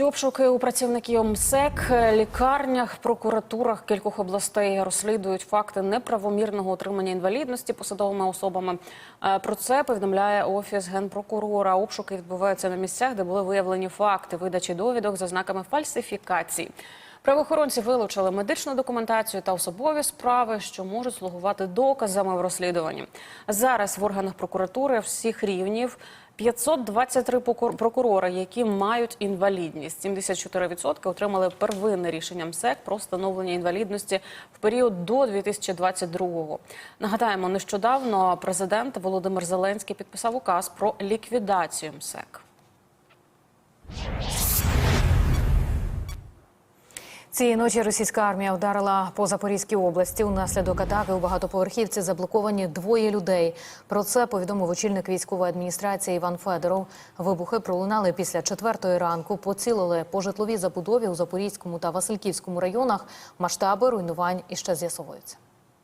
Обшуки у працівників МСЕК, лікарнях, прокуратурах кількох областей розслідують факти неправомірного отримання інвалідності посадовими особами. Е, Про це повідомляє офіс генпрокурора. Обшуки відбуваються на місцях, де були виявлені факти видачі довідок за знаками фальсифікації. Правоохоронці вилучили медичну документацію та особові справи, що можуть слугувати доказами в розслідуванні. Зараз в органах прокуратури всіх рівнів 523 покур- прокурори, які мають інвалідність. 74% отримали первинне рішення МСЕК про встановлення інвалідності в період до 2022-го. Нагадаємо, нещодавно президент Володимир Зеленський підписав указ про ліквідацію МСЕК. Цієї ночі російська армія вдарила по Запорізькій області. Унаслідок атаки у багатоповерхівці заблоковані двоє людей. Про це повідомив очільник військової адміністрації Іван Федоров. Вибухи пролунали після четвертої ранку. Поцілили по житловій забудові у Запорізькому та Васильківському районах. Масштаби руйнувань іще з'ясовуються.